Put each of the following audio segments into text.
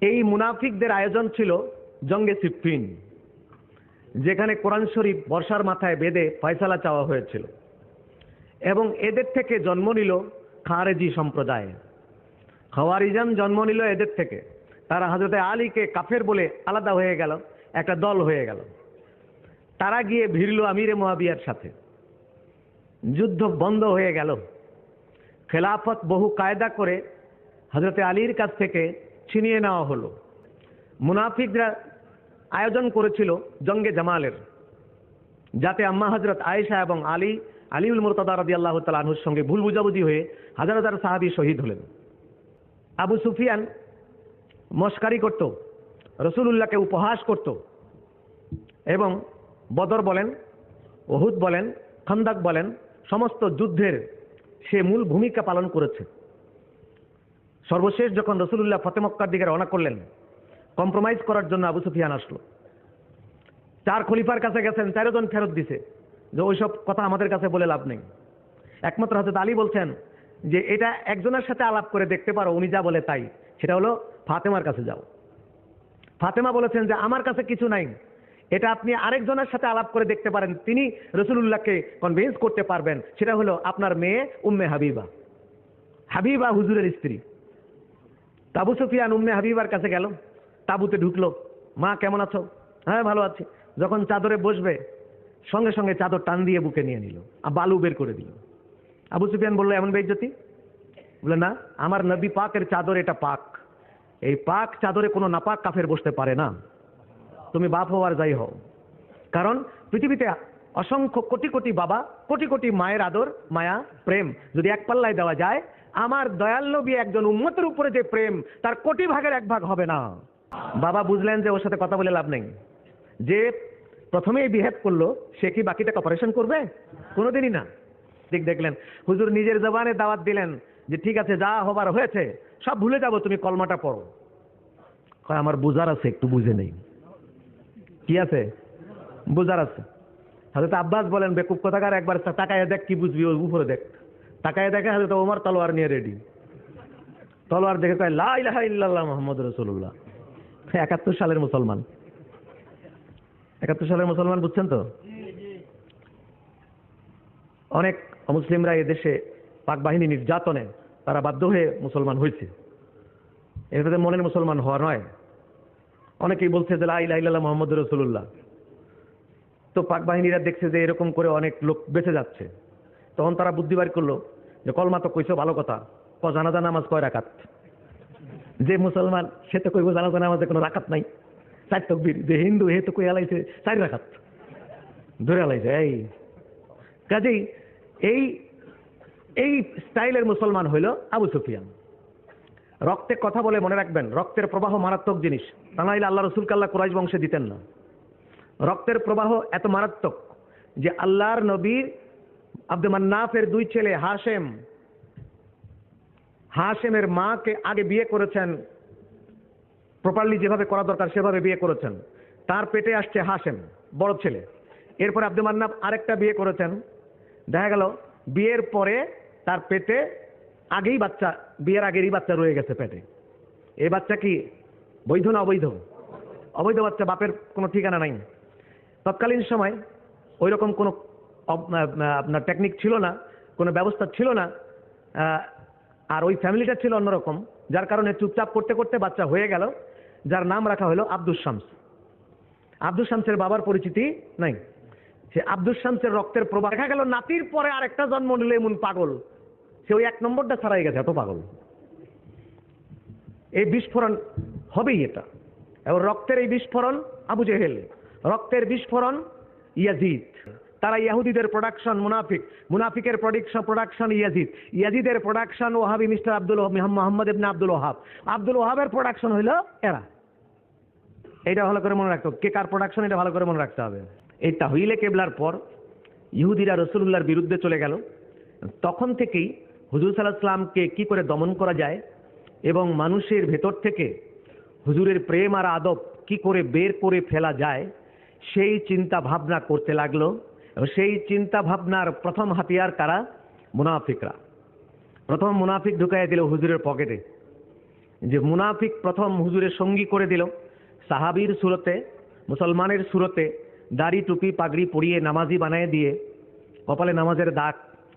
এই মুনাফিকদের আয়োজন ছিল জঙ্গে সিফিন যেখানে কোরআন শরীফ বর্ষার মাথায় বেঁধে ফয়সালা চাওয়া হয়েছিল এবং এদের থেকে জন্ম নিল খারেজি সম্প্রদায়। খাওয়ারিজান জন্ম নিল এদের থেকে। তারা হজরতে আলীকে কাফের বলে আলাদা হয়ে গেল, একটা দল হয়ে গেল। তারা গিয়ে ভিড়ল আমিরে মহাবিয়ার সাথে। যুদ্ধ বন্ধ হয়ে গেল। খেলাফত বহু কায়দা করে হজরতে আলীর কাছ থেকে ছিনিয়ে নেওয়া হলো। মুনাফিকরা আয়োজন করেছিল জঙ্গে জামালের, যাতে আম্মা হজরত আয়েশা এবং আলী, আলিউল মুরতাদা রদি আল্লাহ তালুর সঙ্গে ভুল বুঝাবুঝি হয়ে হাজার হাজার সাহাবি শহীদ হলেন। আবু সুফিয়ান মস্কারি করত, রসুলুল্লাহকে উপহাস করত এবং বদর বলেন ওহুদ বলেন, খন্দাক বলেন, সমস্ত যুদ্ধের সে মূল ভূমিকা পালন করেছে। সর্বশেষ যখন রসুলুল্লাহ ফতেমক্কার দিকে রওনা করলেন কম্প্রোমাইজ করার জন্য আবু সুফিয়ান আসলো। চার খলিফার কাছে গেছেন তেরোজন ফেরত দিছে। যে ওইসব কথা আমাদের কাছে বলে লাভ নেই। একমাত্র হজরত আলী বলছেন যে, এটা একজনের সাথে আলাপ করে দেখতে পারো, উনি যা বলে তাই। সেটা হলো ফাতেমার কাছে যাও। ফাতেমা বলেছেন যে, আমার কাছে কিছু নাই। এটা আপনি আরেকজনের সাথে আলাপ করে দেখতে পারেন। তিনি রসুলুল্লাহকে কনভিন্স করতে পারবেন। সেটা হলো আপনার মেয়ে উম্মে হাবিবা। হাবিবা হুজুরের স্ত্রী। তাবু সুফিয়ান উম্মে হাবিবার কাছে গেল। তাবুতে ঢুকলো। মা, কেমন আছো? হ্যাঁ ভালো আছি। যখন চাদরে বসবে, সঙ্গে সঙ্গে চাদর টান দিয়ে বুকে নিয়ে নিল। আর বালু বের করে দিল। আবু সুফিয়ান বলল, এমন বেজ্জতি বলে না, আমার নবী পাকের চাদর এটা পাক। এই পাক চাদরে কোনো নাপাক কাফের বসতে পারে না। তুমি বাপ হওয়ার যাই হও। কারণ পৃথিবীতে অসংখ্য কোটি কোটি বাবা, কোটি কোটি মায়ের আদর, মায়া, প্রেম যদি এক পাল্লায় দেওয়া যায় আমার দয়াল নবী একজন উন্মতের উপরে যে প্রেম, তার কোটি ভাগের এক ভাগ হবে না। বাবা বুঝলেন যে ওর সাথে কথা বলে লাভ নেই। যে প্রথমেই বিহেভ করল, সে কি বাকিটা অপারেশন করবে? কোনোদিনই না। ঠিক দেখলেন, হুজুর নিজের জবানে দাওয়াত দিলেন যে, ঠিক আছে, যা হবার হয়েছে, সব ভুলে যাব, তুমি কলমাটা পড়ো। কয়, আমার বুঝার আছে, একটু বুঝে নেই। কি আছে? বুঝার আছে। হয়তো আব্বাস বলেন, বেকুব কথাকার, একবার তাকায় দেখ, কি বুঝবি উপরে দেখ। তাকায় দেখে হয়তো ওমর তলোয়ার নিয়ে রেডি তলোয়ার দেখে কয়, লা ইলাহা ইল্লাল্লাহ মোহাম্মদ রসুল্লাহ একাত্তর সালের মুসলমান। একাত্তর সালের মুসলমান, বুঝছেন তো? অনেক মুসলিমরা এদেশে পাক বাহিনী নির্যাতনে তারা বাধ্য হয়ে মুসলমান হয়েছে। এটাতে মনের মুসলমান হওয়া নয়। অনেকেই বলছে যে লাইল্লাহ মোহাম্মদ রসুল্লাহ তো পাক বাহিনীরা দেখছে যে, এরকম করে অনেক লোক বেঁচে যাচ্ছে। তখন তারা বুদ্ধি বার করল যে কলমা তো কইছো ভালো কথা। ক, জানাজা নামাজ কয় রাখাত যে মুসলমান, সে তো কইব জানাজা নামাজে কোনো রাকাত নাই। চার তকবির। যে হিন্দু, হে তো কই আলাইছে চার রাকাত। ধরে আলাইছে এই। কাজেই এই এই স্টাইলের মুসলমান হইল আবু সুফিয়ান। রক্তে কথা বলে মনে রাখবেন, রক্তের প্রবাহ মারাত্মক জিনিস। তা নাইলে আল্লাহ রসুল কাল্লা কুরাইশ বংশে দিতেন না। রক্তের প্রবাহ এত মারাত্মক যে আল্লাহর নবীর আব্দুল মান্নাফের দুই ছেলে হাশেম। হাশেমের মাকে আগে বিয়ে করেছেন প্রপারলি যেভাবে করা দরকার সেভাবে বিয়ে করেছেন। তার পেটে আসছে হাশেম, বড় ছেলে। এরপরে আব্দুল মান্নাফ আরেকটা বিয়ে করেছেন। দেখা গেল, বিয়ের পরে তার পেটে আগেই বাচ্চা, বিয়ের আগেরই বাচ্চা রয়ে গেছে পেটে। এই বাচ্চা কি বৈধ না অবৈধ? অবৈধ বাচ্চা বাপের কোনো ঠিকানা নাই। তৎকালীন সময় ওই রকম কোনো আপনার টেকনিক ছিল না, কোনো ব্যবস্থা ছিল না আর ওই ফ্যামিলিটা ছিল অন্যরকম, যার কারণে চুপচাপ করতে করতে বাচ্চা হয়ে গেল, যার নাম রাখা হলো আব্দুল শামস। আব্দুল শামসের বাবার পরিচিতি নাই। সে আব্দুল শামসের রক্তের প্রবাহ দেখা গেল নাতির পরে আরেকটা জন্ম নিলে এমন পাগল। সে ওই এক নম্বরটা ছাড়াই গেছে, এত পাগল। এই বিস্ফোরণ হবেই এটা। এবং রক্তের এই বিস্ফোরণ আবু জেহেল, রক্তের বিস্ফোরণ ইয়াজিদ। তারা ইয়াহুদিদের প্রোডাকশন মুনাফিক। মুনাফিকের প্রোডাকশন প্রোডাকশন ইয়াজিদ। ইয়াজিদের production Wahhabi mister Abdul Mohammad ibn Abdul Wahhab Abdul ওহাবের production হইল এরা। এটা ভালো করে মনে রাখতে। কে কার প্রোডাকশন এটা ভালো করে মনে রাখতে হবে। এই তাহইলে কেবলার পর ইহুদিরা রসুল্লাহর বিরুদ্ধে চলে গেল। তখন থেকেই হুজুর সাল্লাহামকে কি করে দমন করা যায় এবং মানুষের ভেতর থেকে হুজুরের প্রেম আর আদব কি করে বের করে ফেলা যায়, সেই চিন্তা ভাবনা করতে লাগল। সেই চিন্তা ভাবনার প্রথম হাতিয়ার কারা? মুনাফিকরা। প্রথম মুনাফিক ঢুকাই দিল হুজুরের পকেটে। যে মুনাফিক প্রথম হুজুরের সঙ্গী করে দিল সাহাবির সুরতে, মুসলমানের সুরতে, দাড়ি, টুপি, পাগড়ি পরিয়ে নামাজি বানায় দিয়ে, কপালে নামাজের দাগ,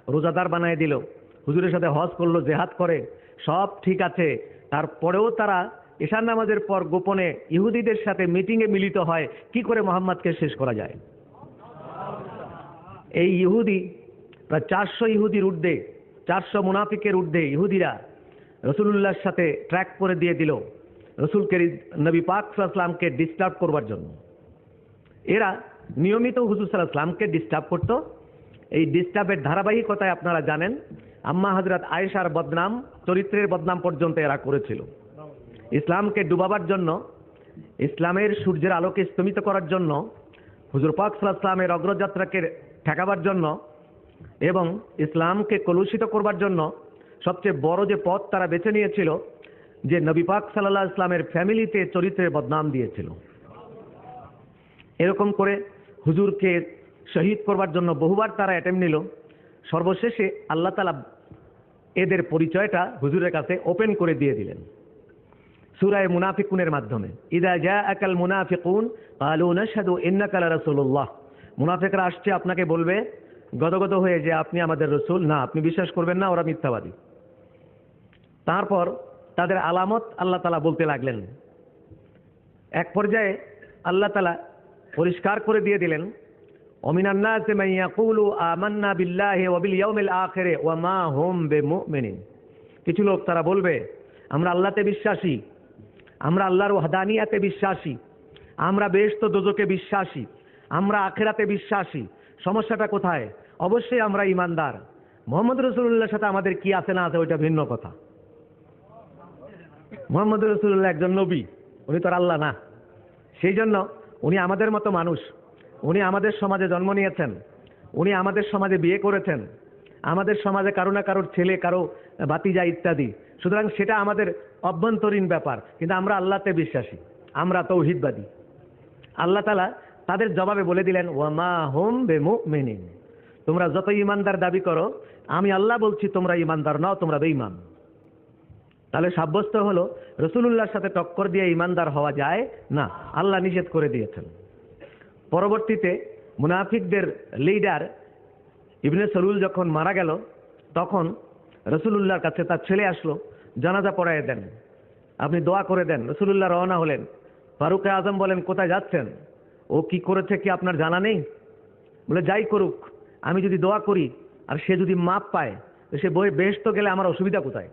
রোজাদার বানায় দিল। হুজুরের সাথে হজ করল, জেহাদ করে, সব ঠিক আছে। তারপরেও তারা ঈশান নামাজের পর গোপনে ইহুদিদের সাথে মিটিংয়ে মিলিত হয়। কি করে মোহাম্মদকে শেষ করা যায়? এই ইহুদি প্রায় চারশো ইহুদির ঊর্ধ্বে, চারশো মুনাফিকের ঊর্ধ্বে ইহুদিরা রসুলুল্লাহর সাথে ট্র্যাক করে দিয়ে দিল রসুলকে নবী পাক সাল্লামকে ডিস্টার্ব করবার জন্য। এরা নিয়মিত হুজুর সাল্লামকে ডিস্টার্ব করতো। এই ডিস্টার্বের ধারাবাহিকতায় আপনারা জানেন, আম্মা হজরত আয়েশার বদনাম, চরিত্রের বদনাম পর্যন্ত এরা করেছিল। ইসলামকে ডুবাবার জন্য, ইসলামের সূর্যের আলোকে স্তমিত করার জন্য হুজুর পাক সাল্লামের অগ্রযাত্রাকে ঠেকাবার জন্য এবং ইসলামকে কলুষিত করবার জন্য সবচেয়ে বড় যে পথ তারা বেছে নিয়েছিল, যে নবী পাক সাল্লাহ ইসলামের ফ্যামিলিতে চরিত্রের বদনাম দিয়েছিল। এরকম করে হুজুরকে শহীদ করবার জন্য বহুবার তারা অ্যাটেম্প নিল। সর্বশেষে আল্লাহ তালা এদের পরিচয়টা হুজুরের কাছে ওপেন করে দিয়ে দিলেন। সুরায় মুনাফিকুনের মাধ্যমে। ইদা জা একাল মুনাফিকুন, কালু নাশহাদু ইন্নাকা রাসূলুল্লাহ। মুনাফিকরা আসছে, আপনাকে বলবে, গদগদ হয়ে যে আপনি আমাদের রসুল। না, আপনি বিশ্বাস করবেন না, ওরা মিথ্যাবাদী। তারপর তাদের আলামত আল্লাহ তালা বলতে লাগলেন। এক পর্যায়ে আল্লাহ তালা পরিষ্কার করে দিয়ে দিলেন অমিনান্নাস মান ইয়াকুলু আমান্না বিল্লাহি আখিরে হুম বিমুমিনিন। কিছু লোক তারা বলবে, আমরা আল্লাহতে বিশ্বাসী। আমরা আল্লাহর ওয়াহদানিয়াতে বিশ্বাসী। আমরা বেহেশত দোজকে বিশ্বাসী। আমরা আখেরাতে বিশ্বাসী। সমস্যাটা কোথায়? অবশ্যই আমরা ইমানদার। মোহাম্মদ রসুল্লাহর সাথে আমাদের কি আছে না আছে ওইটা ভিন্ন কথা। মোহাম্মদ রসুল্লাহ একজন নবী, উনি তো আল্লাহ না। সেই জন্য উনি আমাদের মতো মানুষ। উনি আমাদের সমাজে জন্ম নিয়েছেন। উনি আমাদের সমাজে বিয়ে করেছেন। আমাদের সমাজে কারও না কারোর ছেলে, কারও বাতিজা ইত্যাদি। সুতরাং সেটা আমাদের অভ্যন্তরীণ ব্যাপার, কিন্তু আমরা আল্লাহতে বিশ্বাসী, আমরা তৌহিদবাদী। আল্লাহ তালা তাদের জবাবে বলে দিলেন ওয়ামা হোম বেমু মেনিন তোমরা যত ইমানদার দাবি করো, আমি আল্লাহ বলছি, তোমরা ইমানদার নাও, তোমরা বেঈমান। তাহলে সাব্যস্ত হলো, রসুলুল্লাহর সাথে টক্কর দিয়ে ইমানদার হওয়া যায় না, আল্লাহ নিষেধ করে দিয়েছেন। পরবর্তীতে মুনাফিকদের লিডার ইবনে সরুল যখন মারা গেল, তখন রসুলুল্লাহর কাছে তার ছেলে আসলো জানাজা পড়ায় দেন। আপনি দোয়া করে দেন, রসুলুল্লাহ রওনা হলেন। ফারুক আজম বলেন, কোথায় যাচ্ছেন? ও কি করেছে কি আপনার জানা নেই? বলে, যাই করুক, আমি যদি দোয়া করি আর সে যদি মাপ পায় সে বই বেহেস্ত গেলে আমার অসুবিধা কোথায়?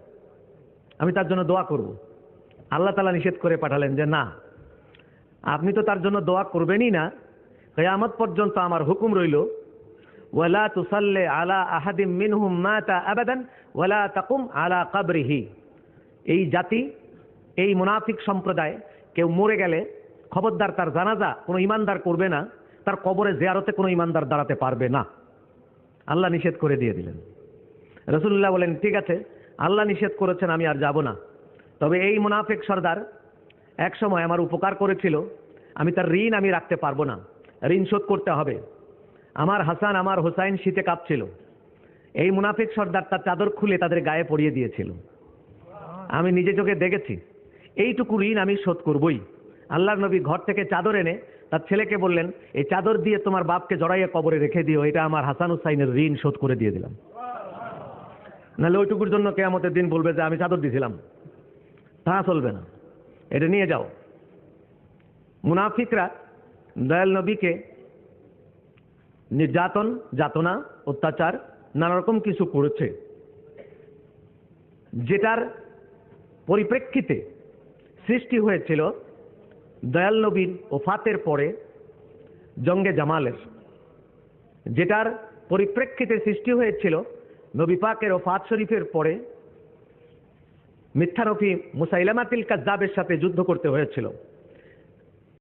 আমি তার জন্য দোয়া করব। আল্লাহ তালা নিষেধ করে পাঠালেন যে, না, আপনি তো তার জন্য দোয়া করবেনই না। কেয়ামত পর্যন্ত আমার হুকুম রইল, ওয়ালা তুসাল্লে আলা আহাদিম মিনহুম মাতা আবাদান, ওয়ালা তাকুম আলা কাবরিহি। এই জাতি, এই মুনাফিক সম্প্রদায় কেউ মরে গেলে খবরদার তার জানাজা কোনো ইমানদার করবে না, তার কবরে জেয়ারতে কোনো ইমানদার দাঁড়াতে পারবে না। আল্লাহ নিষেধ করে দিয়ে দিলেন। রসুল্লাহ বলেন, ঠিক আছে, আল্লাহ নিষেধ করেছেন, আমি আর যাব না। তবে এই মুনাফিক সর্দার এক সময় আমার উপকার করেছিল, আমি তার ঋণ আমি রাখতে পারব না। ঋণ শোধ করতে হবে। আমার হাসান, আমার হোসাইন শীতে কাঁপছিল। এই মুনাফিক সর্দার তার চাদর খুলে তাদের গায়ে পরিয়ে দিয়েছিল। আমি নিজে চোখে দেখেছি। এইটুকু ঋণ আমি শোধ করবই। আল্লাহর নবী ঘর থেকে চাদর এনে তার ছেলেকে বললেন, এই চাদর দিয়ে তোমার বাপকে জড়াইয়া কবরে রেখে দিও, এটা আমার হাসান হুসাইনের ঋণ শোধ করে দিয়ে দিলাম। নাহলে ওইটুকুর জন্য কে কেয়ামতের দিন বলবে যে, আমি চাদর দিয়েছিলাম তা চলবে না। এটা নিয়ে যাও। মুনাফিকরা দয়াল নবীকে নির্যাতন, যাতনা, অত্যাচার নানা রকম কিছু করেছে। যেটার পরিপ্রেক্ষিতে সৃষ্টি হয়েছিল দয়াল নবীর ফাতের পরে জঙ্গে জামালের। যেটার পরিপ্রেক্ষিতে সৃষ্টি হয়েছিল নবী পাকের ফাত শরীফের পরে মিথ্যারফি মুসাইলামাতিল কাজাবের সাথে যুদ্ধ করতে হয়েছিল।